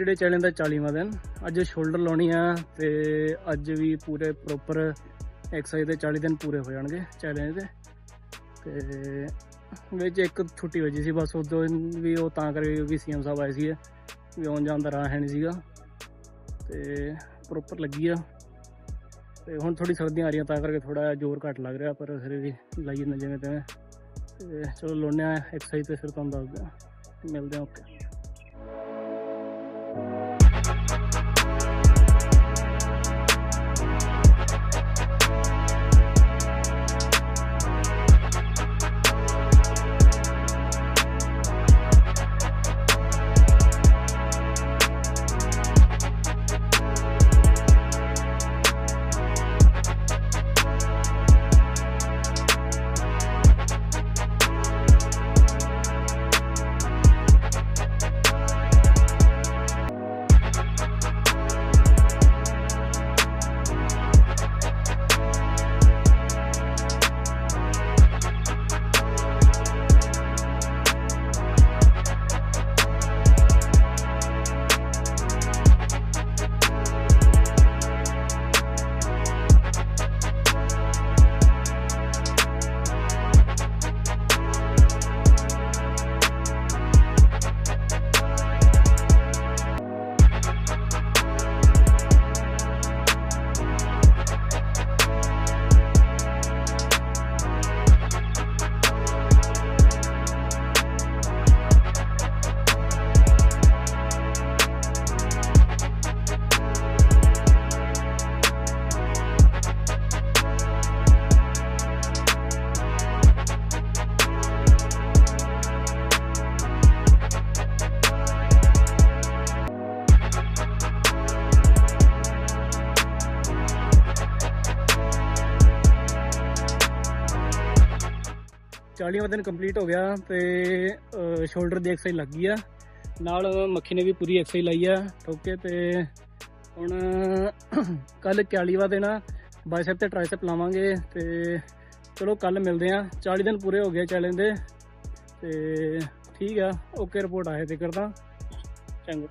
90 day challenge ਦਾ 40ਵਾਂ ਦਿਨ। ਅੱਜ shoulder ਲਾਉਣੀ ਆ ਤੇ ਅੱਜ ਵੀ ਪੂਰੇ ਪ੍ਰੋਪਰ ਐਕਸਰਸਾਈਜ਼ ਦੇ 40 ਦਿਨ ਪੂਰੇ ਹੋ ਜਾਣਗੇ ਚੈਲੰਜ ਦੇ। ਤੇ ਵਿੱਚ ਇੱਕ ਛੁੱਟੀ ਵਜੀ ਸੀ, ਬਸ ਉਦੋਂ ਵੀ ਉਹ ਤਾਂ ਕਰਕੇ ਕਿਉਂਕਿ ਸੀਐਮ ਸਾਹਿਬ ਆਏ ਸੀ ਵੀ ਆਉਣ ਜਾਣ ਦਾ ਰਾਹ ਹੈ ਨਹੀਂ ਸੀਗਾ। ਤੇ ਪ੍ਰੋਪਰ ਲੱਗੀ ਆ। ਤੇ ਹੁਣ ਥੋੜੀ ਸਰਦੀਆਂ ਆ ਰਹੀਆਂ, ਤਾਂ ਕਰਕੇ ਥੋੜਾ ਜ਼ੋਰ ਘੱਟ ਲੱਗ ਰਿਹਾ, ਪਰ ਫਿਰ ਵੀ ਲਾਈ ਜਾਂਦਾ ਜਿਵੇਂ ਤਿਵੇਂ। ਤੇ ਚਲੋ ਲਾਉਂਦੇ ਆ ਐਕਸਰਸਾਈਜ਼ ਤੇ ਫਿਰ ਤੁਹਾਨੂੰ ਦੱਸਦੇ ਆ ਮਿਲਦੇ ਆ ਓਕੇ thank you ਚਾਲੀਵਾਂ ਦਿਨ ਕੰਪਲੀਟ ਹੋ ਗਿਆ ਤੇ ਸ਼ੋਲਡਰ ਦੀ ਐਕਸਰਸਾਈਜ਼ ਲੱਗ ਗਈ ਆ। ਨਾਲ ਮੱਖੀ ਨੇ ਵੀ ਪੂਰੀ ਐਕਸਰਸਾਈਜ਼ ਲਾਈ ਆ ਓਕੇ ਤੇ ਹੁਣ ਕੱਲ 40ਵਾਂ ਦਿਨ ਆ ਬਾਈਸੈਪ ਤੇ ਟ੍ਰਾਈਸੈਪ ਲਾਵਾਂਗੇ, ਤੇ ਚਲੋ ਕੱਲ ਮਿਲਦੇ ਆ। 40 ਦਿਨ ਪੂਰੇ ਹੋ ਗਏ ਚੈਲੰਜ ਦੇ, ਤੇ ਠੀਕ ਆ ਓਕੇ ਰਿਪੋਰਟ ਆਏ ਤੇ। ਕਰਦਾ ਚੰਗਾ।